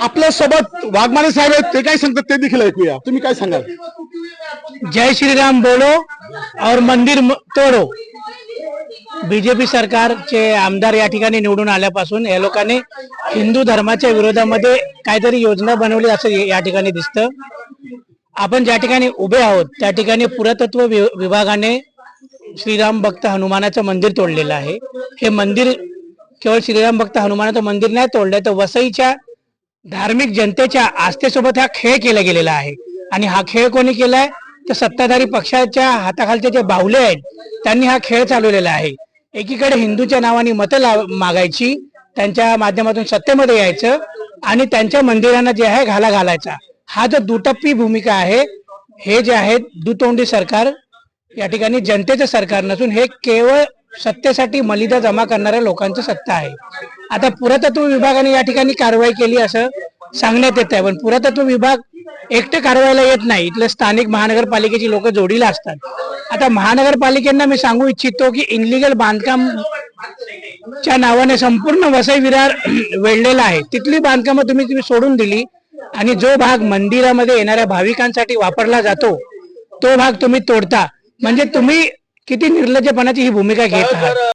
आपल्यासोबत वाघमारे साहेब आहेत ते काय सांगतात ते देखील ऐकूया. तुम्ही काय सांगाल? जय श्रीराम बोलो और मंदिर तोडो. बीजेपी सरकारचे आमदार या ठिकाणी निवडून आल्यापासून या लोकांनी हिंदू धर्माच्या विरोधामध्ये काहीतरी योजना बनवली असं या ठिकाणी दिसतं. आपण ज्या ठिकाणी उभे आहोत त्या ठिकाणी पुरातत्व वि- विभागाने श्रीराम भक्त हनुमानाचं मंदिर तोडलेलं आहे. हे मंदिर केवळ श्रीराम भक्त हनुमानाचं मंदिर नाही तोडलंय तर वसईच्या धार्मिक जनतेच्या आस्थेसोबत हा खेळ केला गेलेला आहे. आणि हा खेळ कोणी केलाय? तर सत्ताधारी पक्षाच्या हाताखालचे जे बाहुले आहेत त्यांनी हा खेळ चालवलेला आहे. एकीकडे हिंदूच्या नावाने मतं लाव मागायची त्यांच्या माध्यमातून सत्तेमध्ये यायचं आणि त्यांच्या मंदिरांना जे आहे घाला घालायचा. हा जो दुटप्पी भूमिका आहे हे जे आहे दुतोंडी सरकार या ठिकाणी जनतेचं सरकार नसून हे केवळ सत्तेसाठी मलिदा जमा करणाऱ्या लोकांचं सत्ता आहे. आता पुरातत्व विभागाने या ठिकाणी कारवाई केली असं सांगण्यात येत आहे. पण पुरातत्व विभाग एकटे कारवाईला येत नाही. इथले स्थानिक महानगरपालिकेची लोक जोडीला असतात. आता महानगरपालिकेंना मी सांगू इच्छितो की इनलिगल बांधकाम च्या नावाने संपूर्ण वसई विरार वेढलेला आहे. तिथली बांधकामं तुम्ही तुम्ही सोडून दिली आणि जो भाग मंदिरामध्ये येणाऱ्या भाविकांसाठी वापरला जातो तो भाग तुम्ही तोडता. म्हणजे तुम्ही किती निर्लज्जपणाची ही भूमिका घेत आहात.